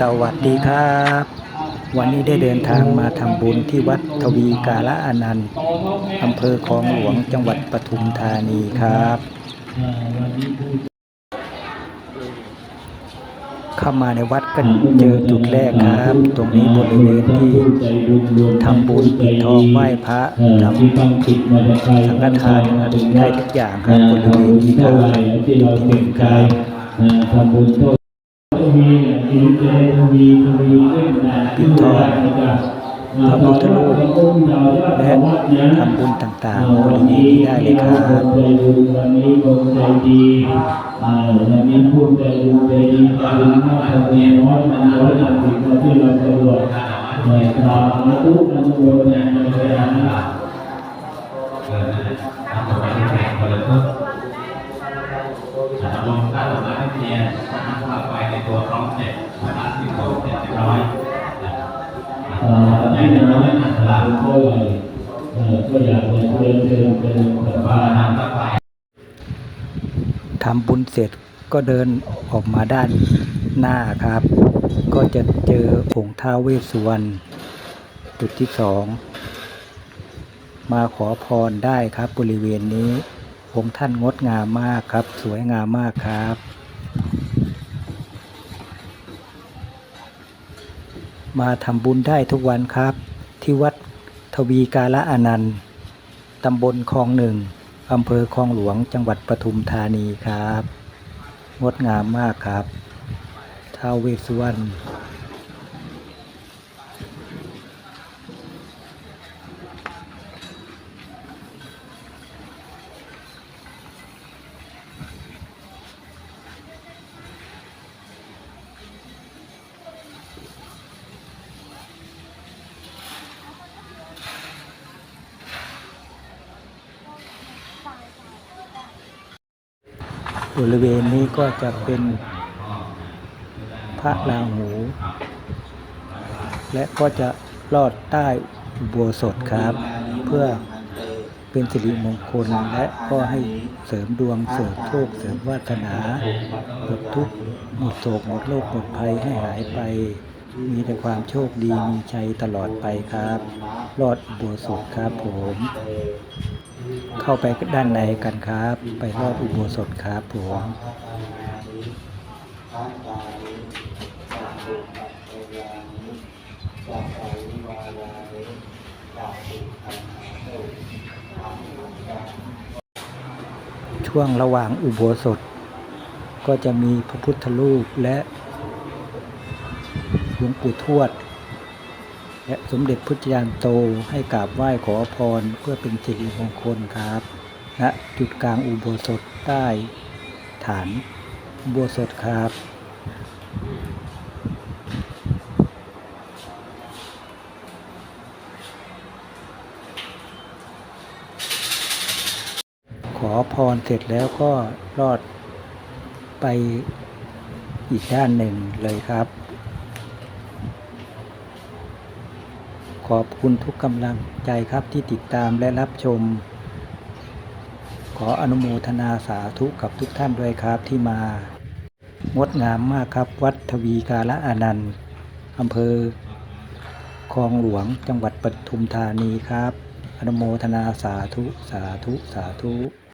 สวัสดีครับ วันนี้ได้เดินทางมาทำบุญที่วัดทวีกาละอนันต์อำเภอคลองหลวงจังหวัดปทุมธานีครับเข้ามาในวัดก็เจอจุดแรกครับ ตรงนี้บริเวณที่ทำบุญปิดทองไหว้พระทำสังฆทานได้ทุกอย่างครับบริเวณนี้ครับจุดที่หนึ่งครับิตจดีทวีขึ้นนะปิดทองพระพุทธรูปและทำบุญต่างๆบริเวณนี้ได้เลยครับใจบุญวันนี้คนใจดีอ่าวันนี้พูดใจบุญใจดีใจบุญมากทวีน้อยมันน้อยหนักสิ่งที่เราสะดวกเอ่อกรารทธอนุโมทนาในการลงด้านหลังนักเรียนนะครับเข้าไปใน ตัวพร้อมเสร็จพนักที่เสร็จเรียบร้อยอ่าที่น้อยหลานก็เลยก็อยากจะเรียนเชิญเป็นสภาน้ำตะไคร้ทำบุญเสร็จก็เดินออกมาด้านหน้าครับ ก็จะเจอผงท้าเวสสุวรรณจุดที่สองมาขอพรได้ครับบริเวณนี้องค์ท่านงดงามมากครับ สวยงามมากครับ มาทำบุญได้ทุกวันครับ ที่วัดทวีกาละอนันต์ตำบลคลองหนึ่งอำเภอคลองหลวงจังหวัดปทุมธานีครับ งดงามมากครับท้าวเวสสุวรรณ บริเวณนี้ก็จะเป็นพระราหู และก็จะลอดใต้บัวสดครับ เพื่อเป็นสิริมงคลและก็ให้เสริมดวงเสริมโชคเสริมวาสนาหมดทุกข์หมดโศกหมดโรคหมดภัยให้หายไป มีแต่ความโชคดีมีชัยตลอดไปครับ รอดอุโบสถครับผม เข้าไปด้านในกันครับ ไปรอบอุโบสถครับผมช่วงระหว่างอุโบสถ ก็จะมีพระพุทธรูปและ หลวงปู่ทวด และสมเด็จพุทธยานโตให้กราบไหว้ขอพรเพื่อเป็นสิริมงคลครับณจุดกลางอุโบสถใต้ฐานอุโบสถครับขอพรเสร็จแล้วก็รอดไปอีกด้านหนึ่งเลยครับ ขอบคุณทุกกำลังใจครับที่ติดตามและรับชม ขออนุโมทนาสาธุกับทุกท่านด้วยครับที่มางดงามมากครับ วัดทวีกาละอานันต์อำเภอคลองหลวงจังหวัดปทุมธานีครับ อนุโมทนาสาธุสาธุสาธุ